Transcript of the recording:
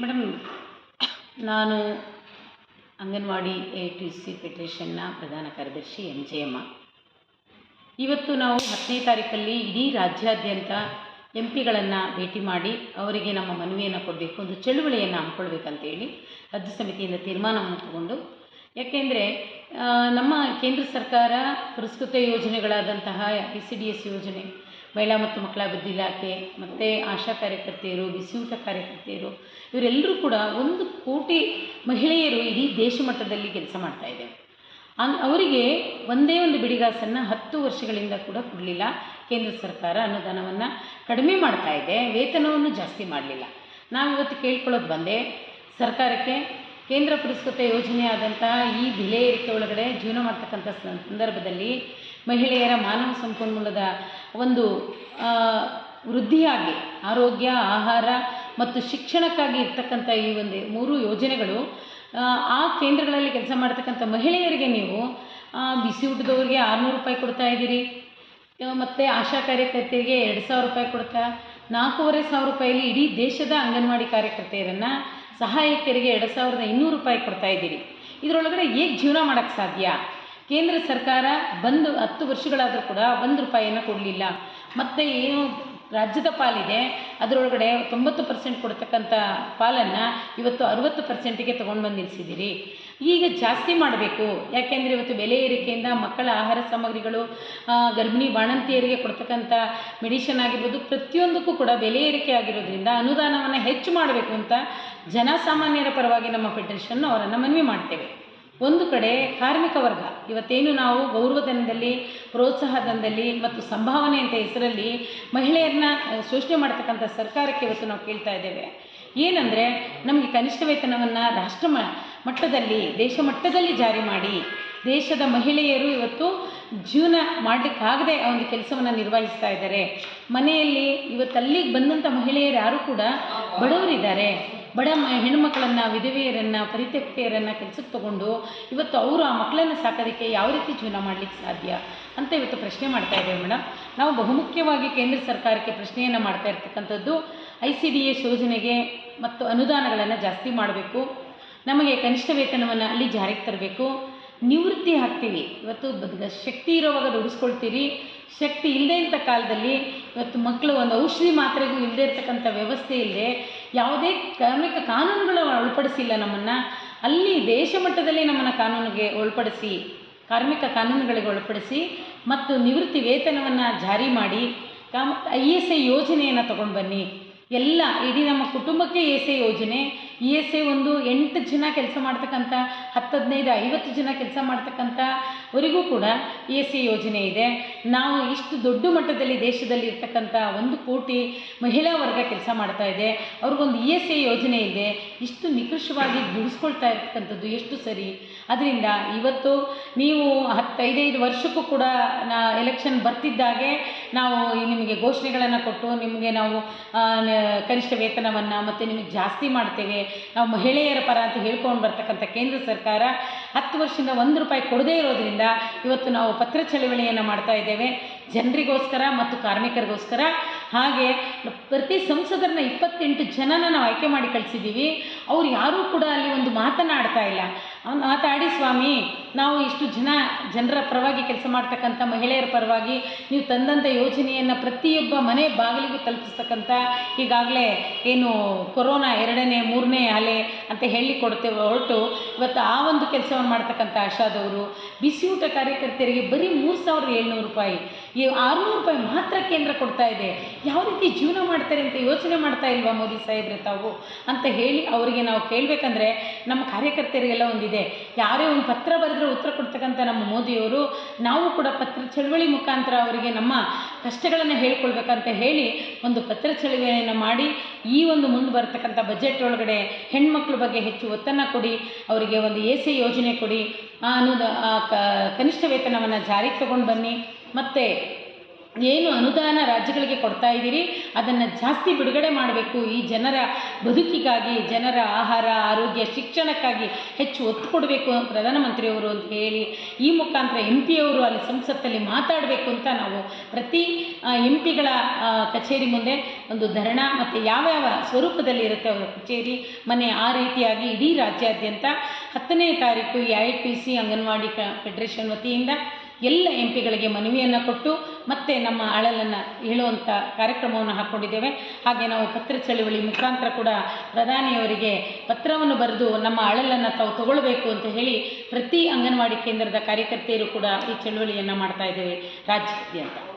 Madam, ನಾನು anganwadi A T C ಫೆಡ್ರೇಷನ್ನ ಪ್ರಧಾನ ಕಾರ್ಯದರ್ಶಿ ಎಂ ಜೆ ಅಮ್ಮ ಇವತ್ತು ನಾವು ಹತ್ತನೇ ತಾರೀಕಲ್ಲಿ ಇಡೀ ರಾಜ್ಯಾದ್ಯಂತ ಎಂ ಪಿಗಳನ್ನು ಭೇಟಿ ಮಾಡಿ ಅವರಿಗೆ ನಮ್ಮ ಮನವಿಯನ್ನು ಕೊಡಬೇಕು, ಒಂದು ಚಳುವಳಿಯನ್ನು ಹಮ್ಮಿಕೊಳ್ಬೇಕಂತೇಳಿ ರಾಜ್ಯ ಸಮಿತಿಯಿಂದ ತೀರ್ಮಾನವನ್ನು ತಗೊಂಡು, ಯಾಕೆಂದರೆ ನಮ್ಮ ಕೇಂದ್ರ ಸರ್ಕಾರ ಪುರಸ್ಕೃತ ಯೋಜನೆಗಳಾದಂತಹ ಐ ಸಿ ಡಿ ಎಸ್ ಯೋಜನೆ ಮಹಿಳಾ ಮತ್ತು ಮಕ್ಕಳ ಅಭಿವೃದ್ಧಿ ಇಲಾಖೆ, ಮತ್ತು ಆಶಾ ಕಾರ್ಯಕರ್ತೆಯರು, ಬಿಸಿಯೂಟ ಕಾರ್ಯಕರ್ತೆಯರು, ಇವರೆಲ್ಲರೂ ಕೂಡ ಒಂದು ಕೋಟಿ ಮಹಿಳೆಯರು ಇಡೀ ದೇಶ ಮಟ್ಟದಲ್ಲಿ ಕೆಲಸ ಮಾಡ್ತಾ ಇದ್ದೇವೆ ಅವರಿಗೆ ಒಂದೇ ಒಂದು ಬಿಡಿಗಾಸನ್ನು ಹತ್ತು ವರ್ಷಗಳಿಂದ ಕೂಡ ಕೊಡಲಿಲ್ಲ. ಕೇಂದ್ರ ಸರ್ಕಾರ ಅನುದಾನವನ್ನು ಕಡಿಮೆ ಮಾಡ್ತಾ ಇದೆ, ವೇತನವನ್ನು ಜಾಸ್ತಿ ಮಾಡಲಿಲ್ಲ. ನಾವು ಇವತ್ತು ಕೇಳ್ಕೊಳ್ಳೋದು ಬಂದೆ, ಸರ್ಕಾರಕ್ಕೆ ಕೇಂದ್ರ ಪುರಸ್ಕೃತ ಯೋಜನೆ ಆದಂತಹ ಈ ಬೆಲೆ ಏರಿಕೆ ಒಳಗಡೆ ಜೀವನ ಮಾಡ್ತಕ್ಕಂಥ ಸಂದರ್ಭದಲ್ಲಿ ಮಹಿಳೆಯರ ಮಾನವ ಸಂಪನ್ಮೂಲದ ಒಂದು ವೃದ್ಧಿಯಾಗಿ ಆರೋಗ್ಯ ಆಹಾರ ಮತ್ತು ಶಿಕ್ಷಣಕ್ಕಾಗಿ ಇರ್ತಕ್ಕಂಥ ಈ ಒಂದು ಮೂರು ಯೋಜನೆಗಳು ಆ, ಕೇಂದ್ರಗಳಲ್ಲಿ ಕೆಲಸ ಮಾಡ್ತಕ್ಕಂಥ ಮಹಿಳೆಯರಿಗೆ ನೀವು ಬಿಸಿ ಊಟದವ್ರಿಗೆ ಆರುನೂರು ರೂಪಾಯಿ ಕೊಡ್ತಾ ಇದ್ದೀರಿ. ಮತ್ತು ಆಶಾ ಕಾರ್ಯಕರ್ತೆಯರಿಗೆ ಎರಡು ಸಾವಿರ ರೂಪಾಯಿ ಕೊಡ್ತಾ ನಾಲ್ಕೂವರೆ ಸಾವಿರ ರೂಪಾಯಲ್ಲಿ ಇಡೀ ದೇಶದ ಅಂಗನವಾಡಿ ಕಾರ್ಯಕರ್ತೆಯರನ್ನು ಸಹಾಯಕಿಯರಿಗೆ ಎರಡು ಸಾವಿರದ ಇನ್ನೂರು ರೂಪಾಯಿ ಕೊಡ್ತಾ ಇದ್ದೀರಿ. ಇದರೊಳಗಡೆ ಹೇಗೆ ಜೀವನ ಮಾಡೋಕ್ಕೆ ಸಾಧ್ಯ? ಕೇಂದ್ರ ಸರ್ಕಾರ ಬಂದು ಹತ್ತು ವರ್ಷಗಳಾದರೂ ಕೂಡ ಒಂದು ರೂಪಾಯಿಯನ್ನು ಕೊಡಲಿಲ್ಲ. ಮತ್ತು ಏನು ರಾಜ್ಯದ ಪಾಲಿದೆ, ಅದರೊಳಗಡೆ ತೊಂಬತ್ತು ಪರ್ಸೆಂಟ್ ಕೊಡ್ತಕ್ಕಂಥ ಪಾಲನ್ನು ಇವತ್ತು ಅರುವತ್ತು ಪರ್ಸೆಂಟಿಗೆ ತೊಗೊಂಡು ಬಂದು ನಿಲ್ಲಿಸಿದ್ದೀರಿ ಈಗ ಜಾಸ್ತಿ ಮಾಡಬೇಕು. ಯಾಕೆಂದರೆ ಇವತ್ತು ಬೆಲೆ ಏರಿಕೆಯಿಂದ ಮಕ್ಕಳ ಆಹಾರ ಸಾಮಗ್ರಿಗಳು ಗರ್ಭಿಣಿ ಬಾಣಂತಿಯರಿಗೆ ಕೊಡ್ತಕ್ಕಂಥ ಮೆಡಿಷನ್ ಆಗಿರ್ಬೋದು, ಪ್ರತಿಯೊಂದಕ್ಕೂ ಕೂಡ ಬೆಲೆ ಏರಿಕೆ ಆಗಿರೋದ್ರಿಂದ ಅನುದಾನವನ್ನು ಹೆಚ್ಚು ಮಾಡಬೇಕು ಅಂತ ಜನಸಾಮಾನ್ಯರ ಪರವಾಗಿ ನಮ್ಮ ಫೆಡರೇಷನ್ ಅವರನ್ನು ಮನವಿ ಮಾಡ್ತೇವೆ. ಒಂದು ಕಡೆ ಕಾರ್ಮಿಕ ವರ್ಗ. ಇವತ್ತೇನು ನಾವು ಗೌರವಧನದಲ್ಲಿ ಪ್ರೋತ್ಸಾಹಧನದಲ್ಲಿ ಮತ್ತು ಸಂಭಾವನೆ ಅಂತ ಹೆಸರಲ್ಲಿ ಮಹಿಳೆಯರನ್ನ ಶೋಷಣೆ ಮಾಡ್ತಕ್ಕಂಥ ಸರ್ಕಾರಕ್ಕೆ ಇವತ್ತು ನಾವು ಕೇಳ್ತಾ ಇದ್ದೇವೆ. ಏನಂದರೆ, ನಮಗೆ ಕನಿಷ್ಠ ವೇತನವನ್ನು ರಾಷ್ಟ್ರ ಮಟ್ಟದಲ್ಲಿ, ದೇಶ ಮಟ್ಟದಲ್ಲಿ ಜಾರಿ ಮಾಡಿ, ದೇಶದ ಮಹಿಳೆಯರು ಇವತ್ತು ಜೀವನ ಮಾಡಲಿಕ್ಕಾಗದೆ ಆ ಒಂದು ಕೆಲಸವನ್ನು ನಿರ್ವಹಿಸ್ತಾ ಇದ್ದಾರೆ. ಮನೆಯಲ್ಲಿ ಇವತ್ತು ಅಲ್ಲಿಗೆ ಬಂದಂಥ ಮಹಿಳೆಯರು ಯಾರು ಕೂಡ ಬಡವರಿದ್ದಾರೆ. ಬಡ ಮ ಹೆಣ್ಣುಮಕ್ಕಳನ್ನು ವಿಧವೆಯರನ್ನು, ಪರಿತ್ಯಕ್ತೆಯರನ್ನು ಕೆಲಸಕ್ಕೆ ತಗೊಂಡು ಇವತ್ತು ಅವರು ಆ ಮಕ್ಕಳನ್ನು ಸಾಕೋದಕ್ಕೆ ಯಾವ ರೀತಿ ಜೀವನ ಮಾಡಲಿಕ್ಕೆ ಸಾಧ್ಯ ಅಂತ ಇವತ್ತು ಪ್ರಶ್ನೆ ಮಾಡ್ತಾ ಇದ್ದೇವೆ ಮೇಡಮ್ ನಾವು ಬಹುಮುಖ್ಯವಾಗಿ ಕೇಂದ್ರ ಸರ್ಕಾರಕ್ಕೆ ಪ್ರಶ್ನೆಯನ್ನು ಮಾಡ್ತಾ ಇರ್ತಕ್ಕಂಥದ್ದು ಐ ಸಿ ಡಿ ಎಸ್ ಯೋಜನೆಗೆ ಮತ್ತು ಅನುದಾನಗಳನ್ನು ಜಾಸ್ತಿ ಮಾಡಬೇಕು. ನಮಗೆ ಕನಿಷ್ಠ ವೇತನವನ್ನು ಅಲ್ಲಿ ಜಾರಿಗೆ ತರಬೇಕು. ನಿವೃತ್ತಿ ಹಾಕ್ತೀವಿ ಇವತ್ತು ಶಕ್ತಿ ಇರೋವಾಗ ದುಡಿಸ್ಕೊಳ್ತೀರಿ. ಶಕ್ತಿ ಇಲ್ಲದೆ ಇಂಥ ಕಾಲದಲ್ಲಿ ಇವತ್ತು ಮಕ್ಕಳು ಒಂದು ಔಷಧಿ ಮಾತ್ರೆಗೂ ಇಲ್ಲದೇ ಇರ್ತಕ್ಕಂಥ ವ್ಯವಸ್ಥೆ ಇಲ್ಲದೆ ಯಾವುದೇ ಕಾರ್ಮಿಕ ಕಾನೂನುಗಳು ಒಳಪಡಿಸಿಲ್ಲ ನಮ್ಮನ್ನು, ಅಲ್ಲಿ ದೇಶ ಮಟ್ಟದಲ್ಲಿ ನಮ್ಮನ್ನು ಕಾನೂನಿಗೆ ಒಳಪಡಿಸಿ, ಕಾರ್ಮಿಕ ಕಾನೂನುಗಳಿಗೆ ಒಳಪಡಿಸಿ ಮತ್ತು ನಿವೃತ್ತಿ ವೇತನವನ್ನು ಜಾರಿ ಮಾಡಿ, ಕಾಮ, ಐ ಎಸ್ ಐ ಯೋಜನೆಯನ್ನು ತಗೊಂಡು ಬನ್ನಿ ಎಲ್ಲ ಇಡೀ ನಮ್ಮ ಕುಟುಂಬಕ್ಕೆ ಎ ಎಸ್ ಐ ಯೋಜನೆ ಇ ಎಸ್ ಐ ಒಂದು ಎಂಟು ಜನ ಕೆಲಸ ಮಾಡ್ತಕ್ಕಂಥ ಹತ್ತು ಹದಿನೈದು ಐವತ್ತು ಜನ ಕೆಲಸ ಮಾಡ್ತಕ್ಕಂಥವರಿಗೂ ಕೂಡ ಇ ಎಸ್ ಐ ಯೋಜನೆ ಇದೆ. ನಾವು ಇಷ್ಟು ದೊಡ್ಡ ಮಟ್ಟದಲ್ಲಿ ದೇಶದಲ್ಲಿ ಇರ್ತಕ್ಕಂಥ ಒಂದು ಕೋಟಿ ಮಹಿಳಾ ವರ್ಗ ಕೆಲಸ ಮಾಡ್ತಾ ಇದೆ. ಅವ್ರಿಗೊಂದು ಇ ಎಸ್ ಐ ಯೋಜನೆ ಇದೆ. ಇಷ್ಟು ನಿಕೃಷ್ಟವಾಗಿ ದುಡಿಸ್ಕೊಳ್ತಾ ಇರ್ತಕ್ಕಂಥದ್ದು ಎಷ್ಟು ಸರಿ? ಅದರಿಂದ ಇವತ್ತು ನೀವು ಹತ್ತೈದೈದು ವರ್ಷಕ್ಕೂ ಕೂಡ ನಾ ಎಲೆಕ್ಷನ್ ಬರ್ತಿದ್ದಾಗೆ ನಾವು ನಿಮಗೆ ಘೋಷಣೆಗಳನ್ನು ಕೊಟ್ಟು, ನಿಮಗೆ ನಾವು ಕನಿಷ್ಠ ವೇತನವನ್ನು ಮತ್ತು ನಿಮಗೆ ಜಾಸ್ತಿ ಮಾಡ್ತೇವೆ. ನಾವು ಮಹಿಳೆಯರ ಪರ ಅಂತ ಹೇಳ್ಕೊಂಡು ಬರ್ತಕ್ಕಂಥ ಕೇಂದ್ರ ಸರ್ಕಾರ ಹತ್ತು ವರ್ಷದಿಂದ ಒಂದು ರೂಪಾಯಿ ಕೊಡದೇ ಇರೋದ್ರಿಂದ ಇವತ್ತು ನಾವು ಪತ್ರ ಚಳವಳಿಯನ್ನು ಮಾಡ್ತಾ ಇದ್ದೇವೆ. ಜನರಿಗೋಸ್ಕರ ಮತ್ತು ಕಾರ್ಮಿಕರಿಗೋಸ್ಕರ. ಹಾಗೆ ಪ್ರತಿ ಸಂಸದರನ್ನ ಇಪ್ಪತ್ತೆಂಟು ಜನನ ನಾವು ಆಯ್ಕೆ ಮಾಡಿ ಕಳಿಸಿದ್ದೀವಿ. ಅವ್ರು ಯಾರೂ ಕೂಡ ಅಲ್ಲಿ ಒಂದು ಮಾತನಾಡ್ತಾ ಇಲ್ಲ. ಮಾತಾಡಿ ಸ್ವಾಮಿ, ನಾವು ಇಷ್ಟು ಜನ, ಜನರ ಪರವಾಗಿ ಕೆಲಸ ಮಾಡ್ತಕ್ಕಂಥ ಮಹಿಳೆಯರ ಪರವಾಗಿ ನೀವು ತಂದಂಥ ಯೋಜನೆಯನ್ನು ಪ್ರತಿಯೊಬ್ಬ ಮನೆ ಬಾಗಿಲಿಗೂ ತಲುಪಿಸ್ತಕ್ಕಂಥ ಈಗಾಗಲೇ ಏನು ಕೊರೋನಾ ಎರಡನೇ, ಮೂರನೇ ಅಲೆ ಅಂತ ಹೇಳಿ ಕೊಡ್ತೇವೆ. ಹೊರಟು ಇವತ್ತು ಆ ಒಂದು ಕೆಲಸವನ್ನು ಮಾಡ್ತಕ್ಕಂಥ ಆಶಾದವರು, ಬಿಸಿಯೂಟ ಕಾರ್ಯಕರ್ತೆಯರಿಗೆ ಬರೀ ಮೂರು ಸಾವಿರದ ಏಳ್ನೂರು ರೂಪಾಯಿ, ಈ ಆರುನೂರು ರೂಪಾಯಿ ಮಾತ್ರ ಕೇಂದ್ರ ಕೊಡ್ತಾ ಇದೆ. ಯಾವ ರೀತಿ ಜೀವನ ಮಾಡ್ತಾರೆ ಅಂತ ಯೋಚನೆ ಮಾಡ್ತಾ ಇಲ್ವಾ ಮೋದಿ ಸಾಹೇಬ್ರೆ ತಾವು? ಅಂತ ಹೇಳಿ ಅವರಿಗೆ ನಾವು ಕೇಳಬೇಕಂದ್ರೆ ನಮ್ಮ ಕಾರ್ಯಕರ್ತರಿಗೆಲ್ಲ ಒಂದಿದೆ. ಯಾರೇ ಒಂದು ಪತ್ರ ಬರೆದ್ರೆ ಉತ್ತರ ಕೊಡ್ತಕ್ಕಂಥ ನಮ್ಮ ಮೋದಿಯವರು, ನಾವು ಕೂಡ ಪತ್ರ ಚಳವಳಿ ಮುಖಾಂತರ ಅವರಿಗೆ ನಮ್ಮ ಕಷ್ಟಗಳನ್ನು ಹೇಳ್ಕೊಳ್ಬೇಕಂತ ಹೇಳಿ ಒಂದು ಪತ್ರ ಚಳವಳಿಯನ್ನು ಮಾಡಿ, ಈ ಒಂದು ಮುಂದೆ ಬರ್ತಕ್ಕಂಥ ಬಜೆಟ್ ಒಳಗಡೆ ಹೆಣ್ಮಕ್ಳ ಬಗ್ಗೆ ಹೆಚ್ಚು ಒತ್ತನ್ನು ಕೊಡಿ, ಅವರಿಗೆ ಒಂದು ಎ ಸಿ ಯೋಜನೆ ಕೊಡಿ ಕ- ಕನಿಷ್ಠ ವೇತನವನ್ನು ಜಾರಿಗೆ ತಗೊಂಡು ಬನ್ನಿ. ಮತ್ತು ಏನು ಅನುದಾನ ರಾಜ್ಯಗಳಿಗೆ ಕೊಡ್ತಾ ಇದ್ದೀರಿ? ಅದನ್ನು ಜಾಸ್ತಿ ಬಿಡುಗಡೆ ಮಾಡಬೇಕು. ಈ ಜನರ ಬದುಕಿಗಾಗಿ, ಜನರ ಆಹಾರ, ಆರೋಗ್ಯ, ಶಿಕ್ಷಣಕ್ಕಾಗಿ ಹೆಚ್ಚು ಒತ್ತು ಕೊಡಬೇಕು ಪ್ರಧಾನಮಂತ್ರಿಯವರು ಅಂತ ಹೇಳಿ, ಈ ಮುಖಾಂತರ ಎಂ ಪಿಯವರು ಅಲ್ಲಿ ಸಂಸತ್ತಲ್ಲಿ ಮಾತಾಡಬೇಕು ಅಂತ ನಾವು ಪ್ರತಿ ಎಂ ಪಿಗಳ ಕಚೇರಿ ಮುಂದೆ ಒಂದು ಧರಣ ಮತ್ತು ಯಾವ್ಯಾವ ಸ್ವರೂಪದಲ್ಲಿ ಇರುತ್ತೆ ಅವರ ಕಚೇರಿ? ಮನೆ ಆ ರೀತಿಯಾಗಿ ಇಡೀ ರಾಜ್ಯಾದ್ಯಂತ ಹತ್ತನೇ ತಾರೀಕು ಈ I T C anganwadi federation federation ವತಿಯಿಂದ ಎಲ್ಲ ಎಂ ಪಿಗಳಿಗೆ ಮನವಿಯನ್ನು ಕೊಟ್ಟು ಮತ್ತೆ ನಮ್ಮ ಅಳಲನ್ನು ಹೇಳುವಂಥ ಕಾರ್ಯಕ್ರಮವನ್ನು ಹಾಕ್ಕೊಂಡಿದ್ದೇವೆ ಹಾಗೆ ನಾವು ಪತ್ರ ಚಳವಳಿ ಮುಖಾಂತರ ಕೂಡ ಪ್ರಧಾನಿಯವರಿಗೆ ಪತ್ರವನ್ನು ಬರೆದು ನಮ್ಮ ಅಳಲನ್ನು ತಾವು ತಗೊಳ್ಬೇಕು ಅಂತ ಹೇಳಿ ಪ್ರತಿ ಅಂಗನವಾಡಿ ಕೇಂದ್ರದ ಕಾರ್ಯಕರ್ತೆಯರು ಕೂಡ ಈ ಚಳುವಳಿಯನ್ನು ಮಾಡ್ತಾ ಇದ್ದೇವೆ ರಾಜ್ಯಾದ್ಯಂತ.